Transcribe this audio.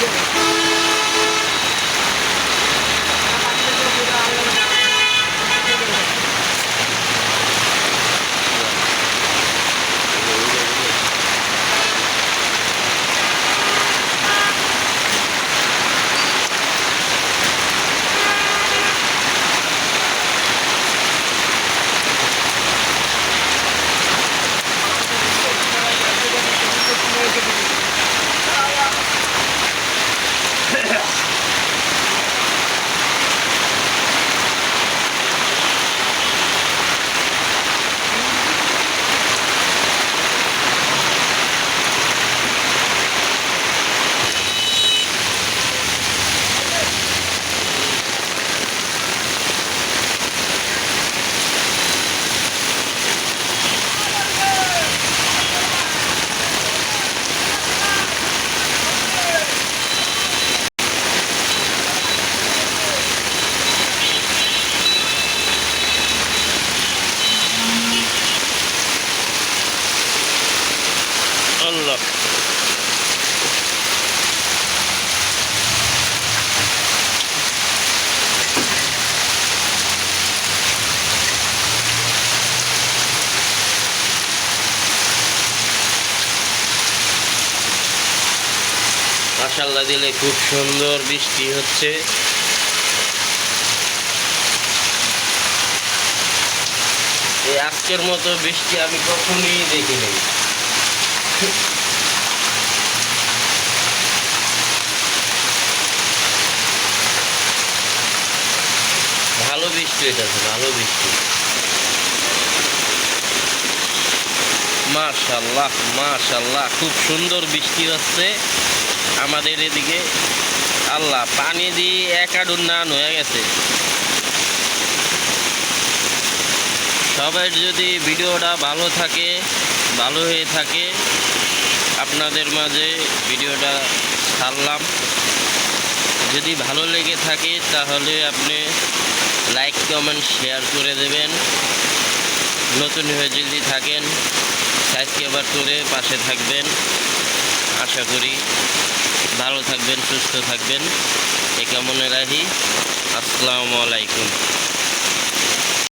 Deus. الله মাশাল্লাহ দিলে খুব সুন্দর বৃষ্টি হচ্ছে। আজকের মতো বৃষ্টি আমি কখনই দেখিনি। ভালো বৃষ্টি হইতেছে ভালো বৃষ্টি। মাশাল্লাহ মাশাল্লাহ, খুব সুন্দর বৃষ্টি হচ্ছে আমাদের এদিকে। আল্লাহ, পানি দিয়ে একাডুর নান হয়ে গেছে। সবাই যদি ভিডিওটা ভালো থাকে ভালো হয়ে থাকে। আপনাদের মাঝে ভিডিওটা ছাড়লাম। যদি ভালো লেগে থাকে তাহলে আপনি লাইক কমেন্ট শেয়ার করে দেবেন। নতুন হয়ে যদি থাকেন, সাবস্ক্রাইবার করে পাশে থাকবেন। আশা করি ভালো থাকবেন, সুস্থ থাকবেন। এ কামনে রাহি আসসালামু আলাইকুম।